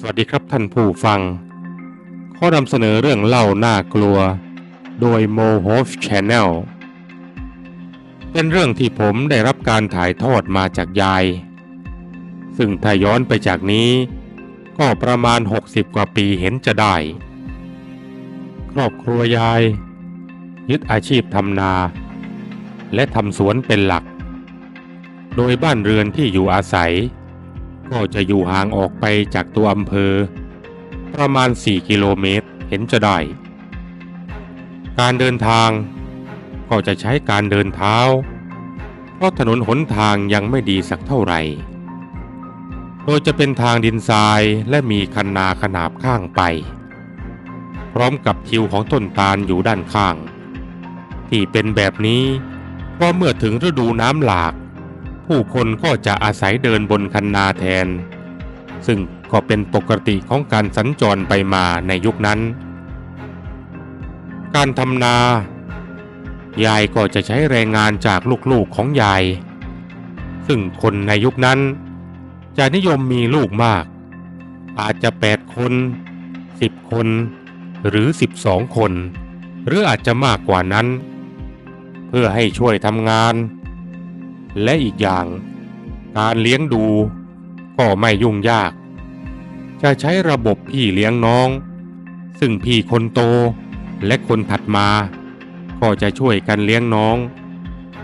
สวัสดีครับท่านผู้ฟัง ข้อนำเสนอเรื่องเล่าน่ากลัว โดย m o h o f Channel เป็นเรื่องที่ผมได้รับการถ่ายทอดมาจากยาย ซึ่งถ้าย้อนไปจากนี้ ก็ประมาณ 60 กว่าปีเห็นจะได้ ครอบครัวยาย ยึดอาชีพทำนา และทำสวนเป็นหลัก โดยบ้านเรือนที่อยู่อาศัย ก็จะอยู่ห่างออกไปจากตัวอำเภอ ประมาณ 4 กิโลเมตรเห็นจะได้ การเดินทางก็จะใช้การเดินเท้า เพราะถนนหนทางยังไม่ดีสักเท่าไหร่ โดยจะเป็นทางดินทรายและมีคันนาขนาบข้างไป พร้อมกับทิวของต้นตาลอยู่ด้านข้าง ที่เป็นแบบนี้เพราะเมื่อถึงฤดูน้ำหลาก ผู้คนก็จะอาศัยเดินบนคันนาแทน ซึ่งก็เป็นปกติของการสัญจรไปมาในยุคนั้น การทำนา ยายก็จะใช้แรงงานจากลูกๆของยาย ซึ่งคนในยุคนั้น จะนิยมมีลูกมาก อาจจะ 8 คน 10 คน หรือ 12 คน หรืออาจจะมากกว่านั้น เพื่อให้ช่วยทำงาน และอีกอย่าง การเลี้ยงดู ก็ไม่ยุ่งยาก จะใช้ระบบพี่เลี้ยงน้อง ซึ่งพี่คนโตและคนถัดมา ก็จะช่วยกันเลี้ยงน้อง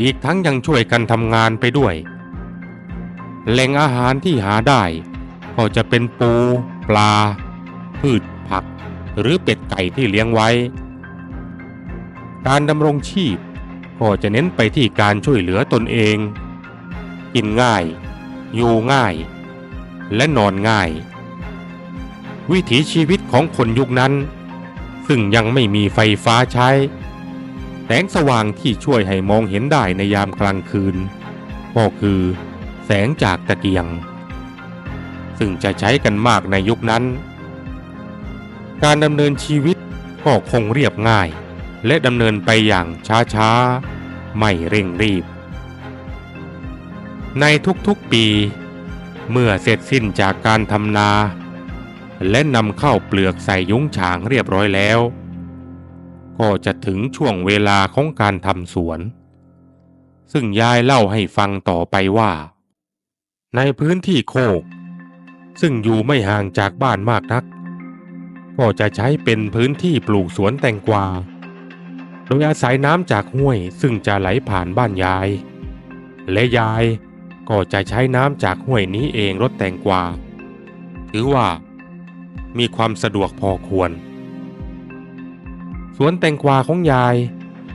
อีกทั้งยังช่วยกันทำงานไปด้วย แหล่งอาหารที่หาได้ ก็จะเป็นปู ปลา พืชผัก หรือเป็ดไก่ที่เลี้ยงไว้ การดำรงชีพ ก็จะเน้นไปที่การช่วยเหลือตนเอง กินง่าย อยู่ง่าย และนอนง่าย วิถีชีวิตของคนยุคนั้น ซึ่งยังไม่มีไฟฟ้าใช้ แสงสว่างที่ช่วยให้มองเห็นได้ในยามกลางคืน ก็คือแสงจากตะเกียง ซึ่งจะใช้กันมากในยุคนั้น การดำเนินชีวิตก็คงเรียบง่าย และดำเนินไปอย่างช้าๆ ไม่เร่งรีบ ในทุกๆปี เมื่อเสร็จสิ้นจากการทำนา และนำเข้าเปลือกใส่ยุ้งฉางเรียบร้อยแล้ว ก็จะถึงช่วงเวลาของการทำสวน ซึ่งยายเล่าให้ฟังต่อไปว่า ในพื้นที่โคก ซึ่งอยู่ไม่ห่างจากบ้านมากนัก ก็จะใช้เป็นพื้นที่ปลูกสวนแตงกวา โดยอาศัยน้ำจากห้วยซึ่งจะไหลผ่านบ้านยาย และยายก็จะใช้น้ำจากห้วยนี้เองรดแตงกวา ถือว่า มีความสะดวกพอควร สวนแตงกวาของยาย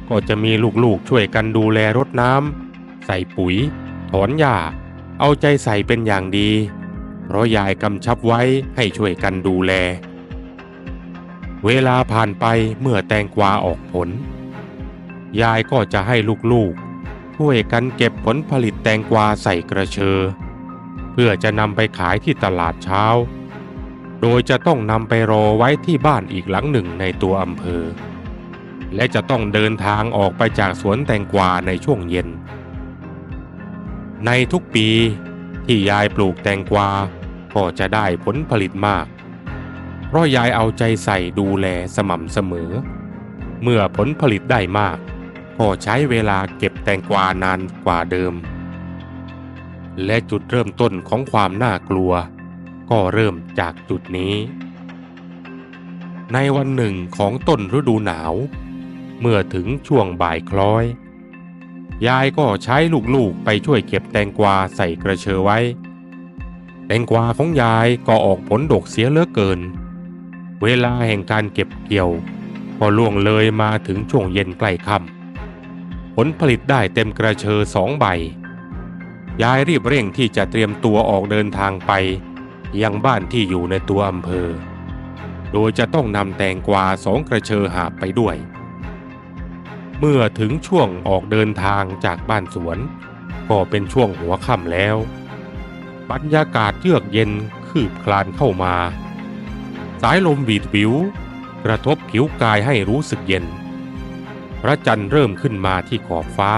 ก็จะมีลูกๆช่วยกันดูแลรดน้ำใส่ปุ๋ย ถอนหญ้า เอาใจใส่เป็นอย่างดี เพราะยายกำชับไว้ให้ช่วยกันดูแล เวลาผ่านไปเมื่อแตงกวาออกผล ยายก็จะให้ลูกๆ ช่วยกันเก็บผลผลิตแตงกวาใส่กระเชอ เพื่อจะนำไปขายที่ตลาดเช้า โดยจะต้องนำไปรอไว้ที่บ้านอีกหลังหนึ่งในตัวอำเภอ และจะต้องเดินทางออกไปจากสวนแตงกวาในช่วงเย็น ในทุกปีที่ยายปลูกแตงกวาก็จะได้ผลผลิตมาก เพราะยายเอาใจใส่ดูแลสม่ำเสมอ เมื่อผลผลิตได้มาก ก็ใช้เวลาเก็บแตงกวานานกว่าเดิม และจุดเริ่มต้นของความน่ากลัว ก็เริ่มจากจุดนี้ ในวันหนึ่งของต้นฤดูหนาว เมื่อถึงช่วงบ่ายคล้อย ยายก็ใช้ลูกๆไปช่วยเก็บแตงกวาใส่กระเชอไว้ แตงกวาของยายก็ออกผลดกเสียเหลือเกิน เวลาแห่งการเก็บเกี่ยวก็ล่วงเลยมาถึงช่วงเย็นใกล้ค่ำ ผลผลิตได้เต็มกระเชอสองใบ ยายรีบเร่งที่จะเตรียมตัวออกเดินทางไป ยังบ้านที่อยู่ในตัวอำเภอ โดยจะต้องนำแตงกวาสองกระเชอหาบไปด้วย เมื่อถึงช่วงออกเดินทางจากบ้านสวน ก็เป็นช่วงหัวค่ำแล้ว บรรยากาศเยือกเย็นคืบคลานเข้ามา สายลมบีดวิว กระทบผิวกายให้รู้สึกเย็น พระจันทร์เริ่มขึ้นมาที่ขอบฟ้า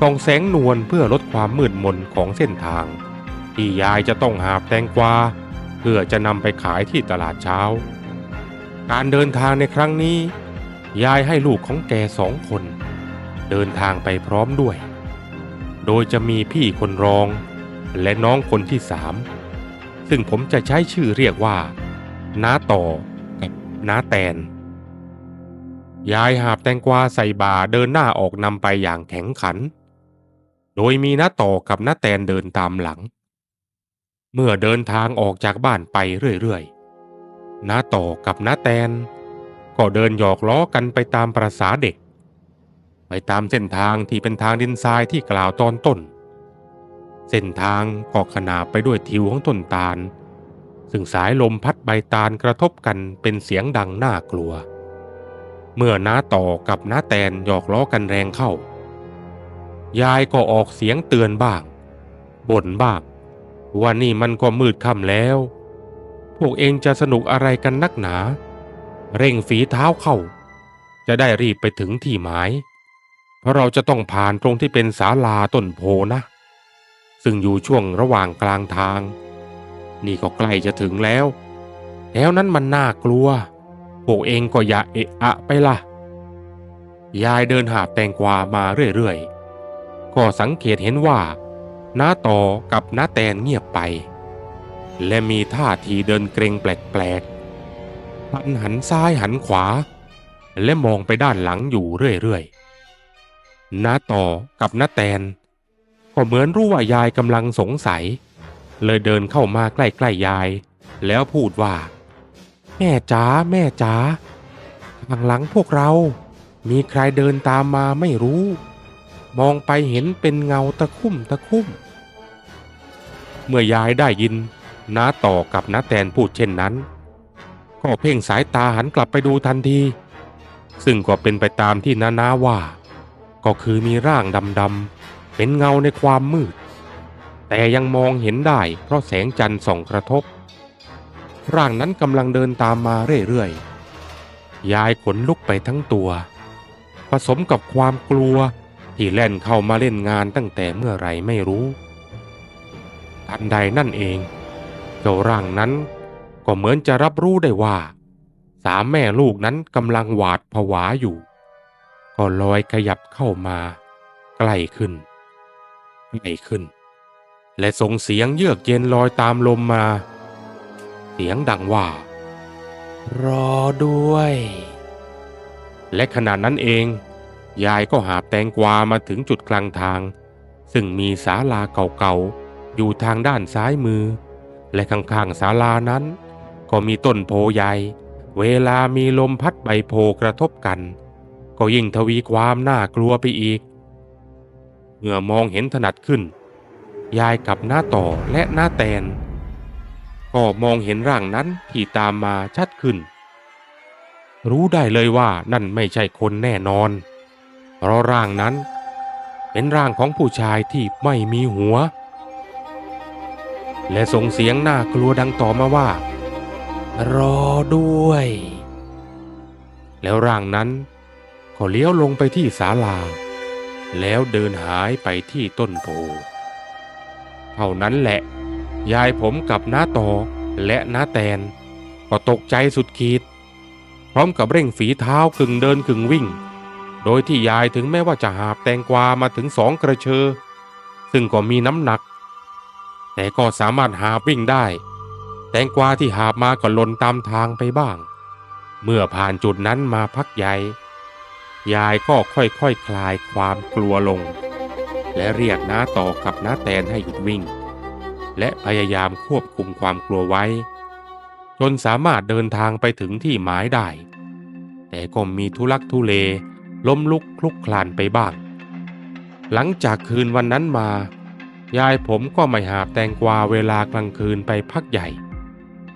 ส่องแสงนวลเพื่อลดความมืดมนของเส้นทาง ที่ยายจะต้องหาแตงกวาเพื่อจะนำไปขายที่ตลาดเช้า การเดินทางในครั้งนี้ ยายให้ลูกของแกสองคน เดินทางไปพร้อมด้วย โดยจะมีพี่คนรอง และน้องคนที่สามซึ่งผมจะใช้ชื่อเรียกว่าน้าต่อกับน้าแตน ยายหาบแตงกวาใส่บาเดินหน้าออกนำไปอย่างแข็งขัน โดยมีน้าต่อกับน้าแตนเดินตามหลัง เมื่อเดินทางออกจากบ้านไปเรื่อยๆน้าต่อกับน้าแตน ก็เดินหยอกล้อกันไปตามประษาเด็ก ไปตามเส้นทางที่เป็นทางดินทรายที่กล่าวตอนต้น เส้นทางก็ขนาบไปด้วยทิวของต้นตาล ซึ่งสายลมพัดใบตาลกระทบกันเป็นเสียงดังน่ากลัว เมื่อน้าต่อกับน้าแตนหยอกล้อกันแรงเข้า ยายก็ออกเสียงเตือนบ้างบ่นบ้างว่านี่มันก็มืดค่ำแล้ว พวกเองจะสนุกอะไรกันนักหนา เร่งฝีเท้าเข้า จะได้รีบไปถึงที่หมาย เพราะเราจะต้องผ่านตรงที่เป็นศาลาต้นโพนะ ซึ่งอยู่ช่วงระหว่างกลางทาง นี่ก็ใกล้จะถึงแล้ว แล้วนั้นมันน่ากลัว พวกเองก็อย่าเอะอะไปล่ะ ยายเดินหาแตงกวามาเรื่อยๆ ก็สังเกตเห็นว่าน้าต่อกับน้าแตนเงียบไป และมีท่าทีเดินเกรงแปลกๆหันหันซ้ายหันขวา และมองไปด้านหลังอยู่เรื่อยๆน้าต่อกับน้าแตน ก็เหมือนรู้ว่ายายกำลังสงสัย เลยเดินเข้ามาใกล้ๆยาย แล้วพูดว่า แม่จ๋าแม่จ๋าข้างหลังพวกเรา มีใครเดินตามมาไม่รู้ มองไปเห็นเป็นเงาตะคุ่มตะคุ่ม เมื่อยายได้ยินน้าต่อกับน้าแตนพูดเช่นนั้น ก็เพ่งสายตาหันกลับไปดูทันที ซึ่งก็เป็นไปตามที่น้านาว่า ก็คือมีร่างดำๆเป็นเงาในความมืด แต่ยังมองเห็นได้เพราะแสงจันทร์ส่องกระทบ ร่างนั้นกำลังเดินตามมาเรื่อยๆ ยายขนลุกไปทั้งตัว ผสมกับความกลัวที่แล่นเข้ามาเล่นงานตั้งแต่เมื่อไรไม่รู้ ทันใดนั่นเอง เจ้าร่างนั้นก็เหมือนจะรับรู้ได้ว่า สามแม่ลูกนั้นกำลังหวาดผวาอยู่ ก็ลอยขยับเข้ามา ใกล้ขึ้นใกล้ขึ้น และส่งเสียงเยือกเย็นลอยตามลมมา สียงดังว่า รอด้วย และขณะนั้นเอง ยายก็หาบแตงกวามาถึงจุดกลางทาง ซึ่งมีศาลาเก่าๆ อยู่ทางด้านซ้ายมือ และข้างๆศาลานั้น ก็มีต้นโพใหญ่ เวลามีลมพัดใบโพกระทบกัน ก็ยิ่งทวีความน่ากลัวไปอีก เมื่อมองเห็นถนัดขึ้น ยายกับหน้าต่อและหน้าแตน ก็มองเห็นร่างนั้นที่ตามมาชัดขึ้น รู้ได้เลยว่านั่นไม่ใช่คนแน่นอน เพราะร่างนั้น เป็นร่างของผู้ชายที่ไม่มีหัว และส่งเสียงน่ากลัวดังต่อมาว่า รอด้วย แล้วร่างนั้นก็เลี้ยวลงไปที่ศาลา แล้วเดินหายไปที่ต้นโพเท่านั้นแหละ ยายผมกับน้าต่อและน้าแตน ก็ตกใจสุดขีด พร้อมกับเร่งฝีเท้ากึ่งเดินกึ่งวิ่ง โดยที่ยายถึงแม้ว่าจะหาบแตงกวามาถึงสองกระเชอ ซึ่งก็มีน้ำหนัก แต่ก็สามารถหาวิ่งได้ แตงกวาที่หาบมาก็หล่นตามทางไปบ้าง เมื่อผ่านจุดนั้นมาพักใหญ่ยายก็ค่อยๆคคลายความกลัวลง และเรียกน้าต่อกับน้าแตนให้หยุดวิ่ง และพยายามควบคุมความกลัวไว้ จนสามารถเดินทางไปถึงที่หมายได้ แต่ก็มีทุลักทุเลล้มลุกคลุกคลานไปบ้าง หลังจากคืนวันนั้นมา ยายผมก็ไม่หาบแตงกวาเวลากลางคืนไปพักใหญ่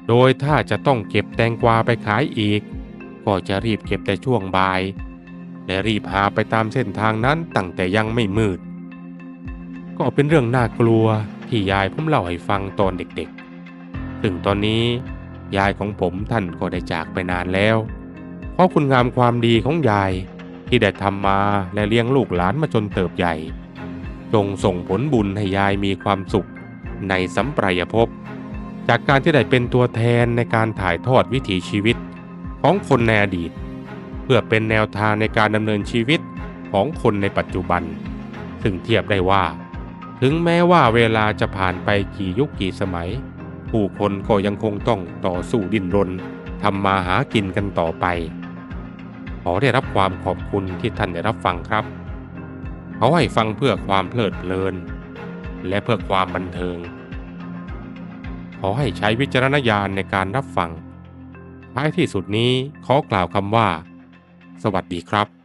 โดยถ้าจะต้องเก็บแตงกวาไปขายอีก ก็จะรีบเก็บแต่ช่วงบ่าย และรีบหาไปตามเส้นทางนั้นตั้งแต่ยังไม่มืด ก็เป็นเรื่องน่ากลัว ที่ยายผมเล่าให้ฟังตอนเด็กๆ ซึ่งตอนนี้ยายของผมท่านก็ได้จากไปนานแล้ว เพราะคุณงามความดีของยายที่ได้ทำมาและเลี้ยงลูกหลานมาจนเติบใหญ่ จงส่งผลบุญให้ยายมีความสุขในสัมปรายภพ จากการที่ได้เป็นตัวแทนในการถ่ายทอดวิถีชีวิตของคนในอดีต เพื่อเป็นแนวทางในการดำเนินชีวิตของคนในปัจจุบัน ซึ่งเทียบได้ว่า ถึงแม้ว่าเวลาจะผ่านไปกี่ยุคกี่สมัย ผู้คนก็ยังคงต้องต่อสู้ดิ้นรนทำมาหากินกันต่อไป ขอได้รับความขอบคุณที่ท่านได้รับฟังครับ เขาให้ฟังเพื่อความเพลิดเพลิน และเพื่อความบันเทิง ขอให้ใช้วิจารณญาณในการรับฟังท้ายที่สุดนี้ขอกล่าวคำว่า สวัสดีครับ